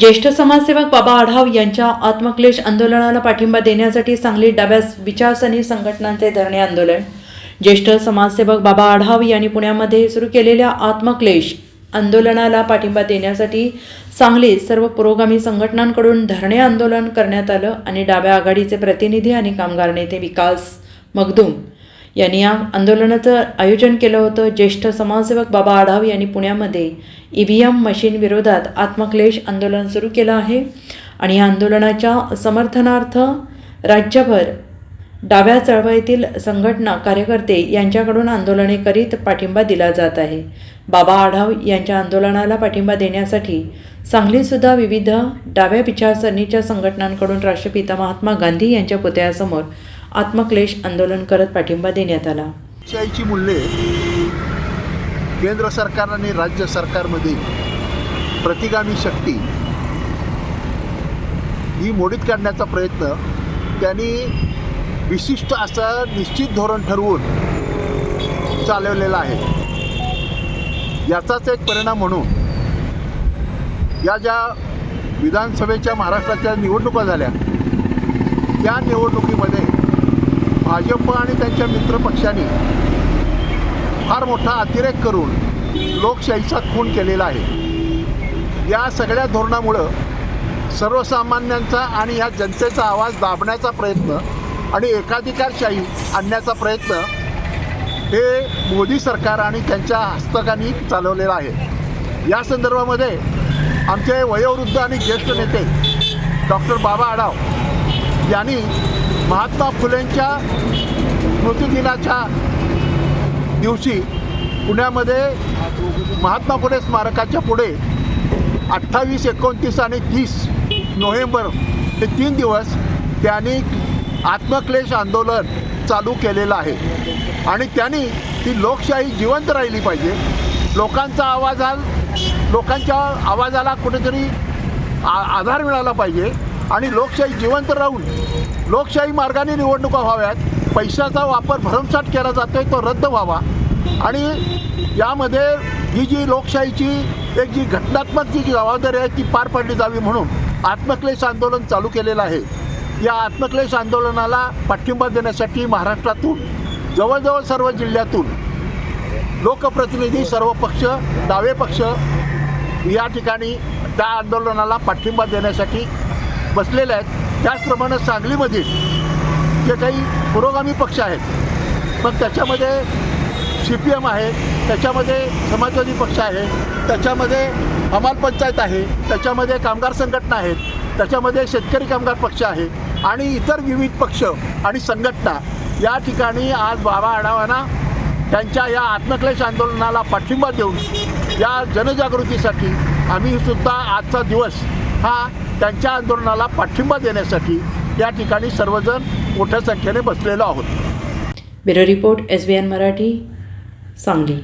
ज्येष्ठ समाजसेवक बाबा आढाव यांच्या आत्मक्लेश आंदोलनाला पाठिंबा देण्यासाठी सांगली डाव्या विचारसरणी संघटनांचे धरणे आंदोलन. ज्येष्ठ समाजसेवक बाबा आढाव यांनी पुण्यामध्ये सुरू केलेल्या आत्मक्लेश आंदोलनाला पाठिंबा देण्यासाठी सांगलीत सर्व पुरोगामी संघटनांकडून धरणे आंदोलन करण्यात आलं आणि डाव्या आघाडीचे प्रतिनिधी आणि कामगार नेते विकास मगदूम यांनी या आंदोलनाचं आयोजन केलं होतं. ज्येष्ठ समाजसेवक बाबा आढाव यांनी पुण्यामध्ये ई व्ही एम मशीन विरोधात आत्मक्लेश आंदोलन सुरू केलं आहे आणि या आंदोलनाच्या समर्थनार्थ राज्यभर डाव्या चळवळीतील संघटना कार्यकर्ते यांच्याकडून आंदोलने करीत पाठिंबा दिला जात आहे. बाबा आढाव यांच्या आंदोलनाला पाठिंबा देण्यासाठी सांगलीतसुद्धा विविध डाव्या विचारसरणीच्या संघटनांकडून राष्ट्रपिता महात्मा गांधी यांच्या पुतळ्यासमोर आत्मक्लेश आंदोलन करत पाठिंबा देण्यात आला. लोकशाहीची मूल्ये केंद्र सरकार आणि राज्य सरकारमध्ये प्रतिगामी शक्ती ही मोडीत काढण्याचा प्रयत्न त्यांनी विशिष्ट असं निश्चित धोरण ठरवून चालवलेलं आहे. याचाच एक परिणाम म्हणून या ज्या विधानसभेच्या महाराष्ट्राच्या निवडणुका झाल्या त्या निवडणुकीमध्ये भाजप आणि त्यांच्या मित्रपक्षांनी फार मोठा अतिरेक करून लोकशाहीचा खून केलेला आहे. या सगळ्या धोरणामुळं सर्वसामान्यांचा आणि या जनतेचा आवाज दाबण्याचा प्रयत्न आणि एकाधिकारशाही आणण्याचा प्रयत्न हे मोदी सरकार आणि त्यांच्या हस्तकांनी चालवलेला आहे. या संदर्भामध्ये आमचे वयोवृद्ध आणि ज्येष्ठ नेते डॉक्टर बाबा आढाव यांनी महात्मा फुलेंच्या स्मृतिदिनाच्या दिवशी पुण्यामध्ये महात्मा फुले स्मारकाच्या पुढे अठ्ठावीस एकोणतीस आणि तीस नोव्हेंबर हे तीन दिवस त्यांनी आत्मक्लेश आंदोलन चालू केलेलं आहे. आणि त्यांनी ती लोकशाही जिवंत राहिली पाहिजे. लोकांचा आवाज हा लोकांच्या आवाजाला कुठेतरी आ आधार मिळाला पाहिजे. आणि लोकशाही जिवंत राहून लोकशाही मार्गाने निवडणुका व्हाव्यात पैशाचा वापर भरमसाठ केला जातो आहे तो रद्द व्हावा. आणि यामध्ये ही जी लोकशाहीची एक जी घटनात्मक जी जबाबदारी आहे ती पार पाडली जावी म्हणून आत्मक्लेश आंदोलन चालू केलेलं आहे. या आत्मक्लेश आंदोलनाला पाठिंबा देण्यासाठी महाराष्ट्रातून जवळजवळ सर्व जिल्ह्यातून लोकप्रतिनिधी सर्व पक्ष डावे पक्ष या ठिकाणी त्या आंदोलनाला पाठिंबा देण्यासाठी बसलेल्या आहेत. त्याचप्रमाणे सांगलीमधील जे काही पुरोगामी पक्ष आहेत पण त्याच्यामध्ये सी पी एम आहे त्याच्यामध्ये समाजवादी पक्ष आहे त्याच्यामध्ये हमाल पंचायत आहे त्याच्यामध्ये कामगार संघटना आहेत त्याच्यामध्ये शेतकरी कामगार पक्ष आहे आणि इतर विविध पक्ष आणि संघटना या ठिकाणी आज बाबा आढावांना त्यांच्या या आत्मक्लेश आंदोलनाला पाठिंबा देऊन या जनजागृतीसाठी आम्ही सुद्धा आजचा दिवस हा त्यांच्या आंदोलनाला पाठिंबा देण्यासाठी या ठिकाणी सर्वजण मोठ्या संख्येने बसलेलो आहोत. Bureau report S B N Marathi Sangli.